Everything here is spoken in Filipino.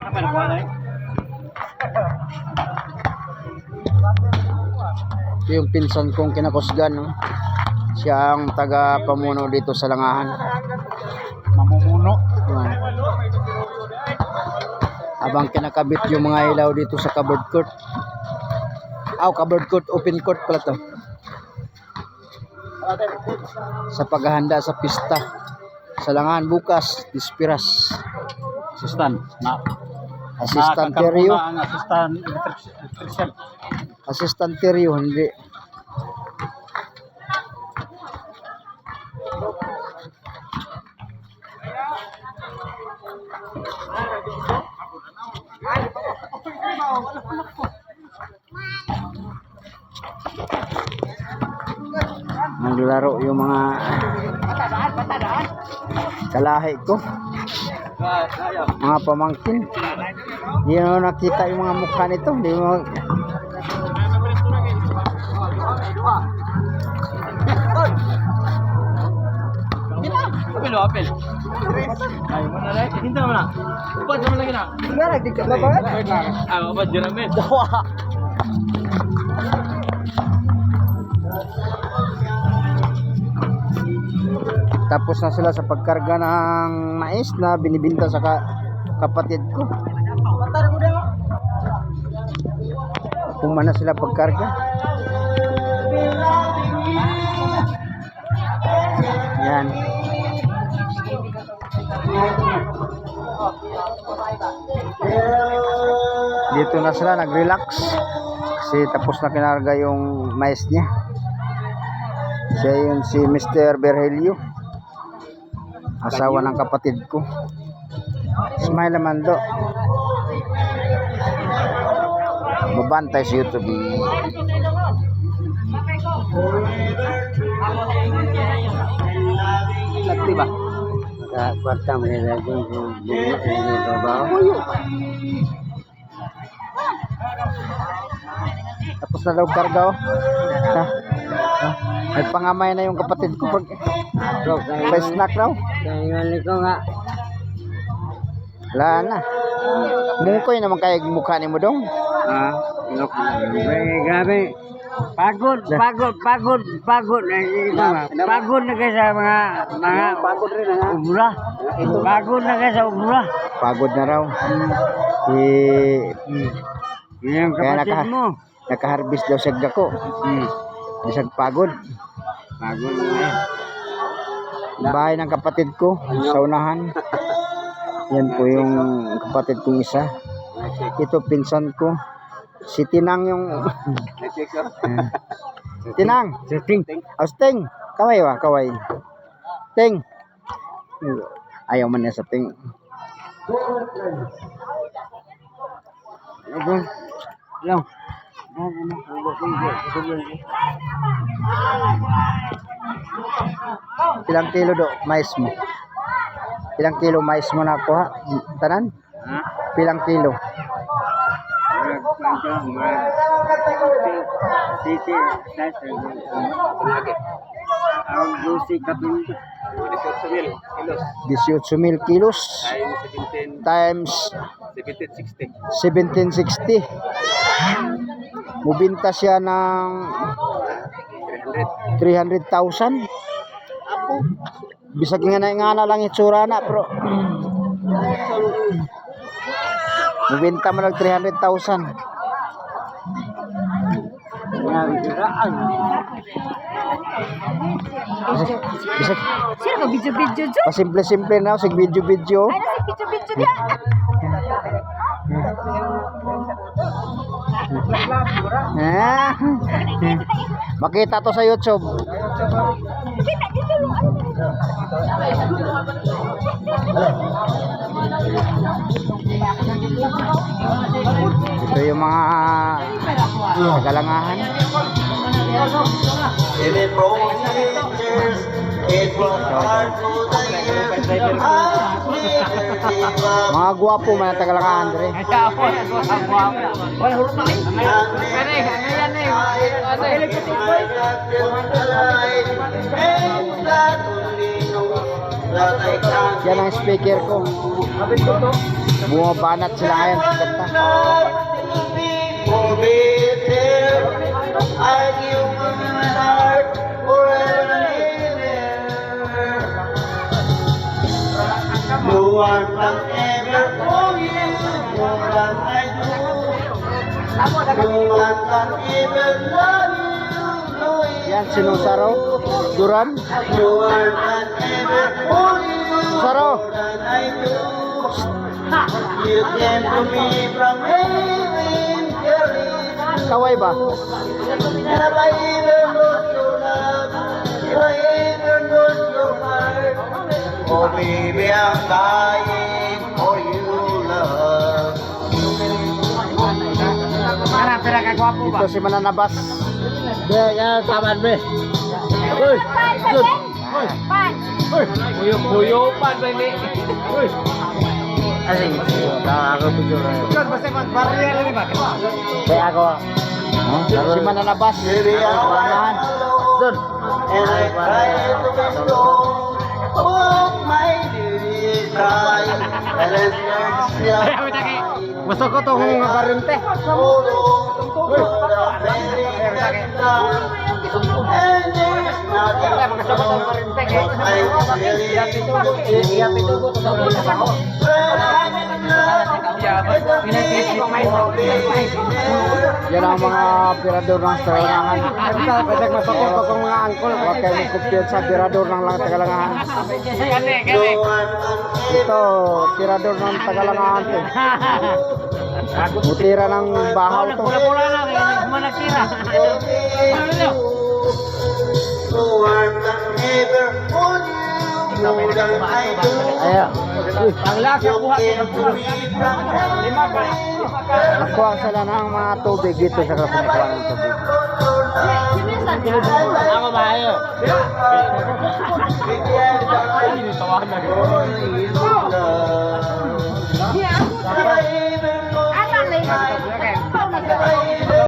Ito yung pinsan kong kinakusgan. No? Siya ang taga pamuno dito sa langahan. Mamumuno. Yan. Habang kinakabit yung mga ilaw dito sa covered court. Aw, covered court, open court pala to. Sa paghahanda sa pista. Sa langahan bukas, dispiras. Assistant. Na, Assistant Terrio. ang assistant electrician. Assistant Terrio, hindi. Naglaro yung mga kalahi ko, mga pamangkin. Hindi mo nakita yung mga mukha nito. Hindi mo Apel, oh, apel. Ay, mo na lang. Hinta mo na. Upad naman lagi na. Nga, nagdikit na ba? Ah, upad dyan. Tapos na sila sa pagkarga ng mais na binibinta sa ka- kapatid ko. Puma na sila pagkarga. Yan. Dito na sila nag-relax. Kasi tapos na kinarga yung mais niya. Siya yun si Mr. Berhelio. Asawa ng kapatid ko. Smile naman do. Mabantay sa YouTube. Lagti ba? Sa kwarta mo nila yung trabaho. Tapos na daw karga oh. Ha? May pangamay na yung kapatid ko pag may snack raw. Kaya ko nga, Wala na. Mukoy naman kaya mukha ni mo dong. ah, look, eh, grabe. Pagod, pagod, pagod, pagod. Eh, ito nga, pagod na kayo sa mga, mga Pagod rin ha. umra. Pagod na kayo sa umra. Pagod na raw. Eh, Yan ang Kaya kapatid naka- mo. nakaharvest daw siya gako. Hmm. Isang pagod. Pagod na eh. Bahay ng kapatid ko sa unahan. Yan po yung kapatid kong isa. Ito pinsan ko. Si Tinang yung Tinang. Setting. Austing. Kaway ba? Kaway. Ting. Ayaw man niya sa ting. Ito. Lang. Ilang kilo do mais mo? Ilang kilo mais mo na kuha? Tanan? Ha? Pilang kilo? Sisi, sasa. Ang gusi kapinto. 18,000 kilos times 1760. Mubinta siya ng 300,000. Bisag nga na nga na lang itsura na bro. Mubinta mo ng 300,000. Ang siraan. Bisag, bisag, Sino ka video-video dyan? pasimple-simple na, sig video-video. Ay, nasa video-video dyan. Ah. Makita to sa YouTube. Ito yung mga kagalangahan. Mga gwapo man ang tagalangahan dre. Wala hulog na kayo. Kani, ano yan eh. Ano eh. Yan ang speaker ko. Bumabanat sila ngayon sa Yan, saro Duran. Saro, kawai ba? Oh, baby, I'm dying. Ito si Mananabas. Pan, pan, pan. Pan. Puyo, puyo pa, bali. Uy. Kaya ako. Si Mananabas. I'm Kailangan. alone, and I try to be strong. Oh, my baby, try, and it's still Gusto ko itong barinte. Yan ang mga pirador ng Tagalangan. Pwede masakot ko kung mga angkol. Huwag kayo mag-compute sa pirador ng lang Tagalangan. Ito, tirador ng Tagalangan. To. Mutira ng bahaw to. Ayan. Uy, Ang lasa buhat ng buhat. Lima ba? nakuha sila ng mga tubig dito sa kumukuha ng tubig. Ang babae. Hindi tawanan.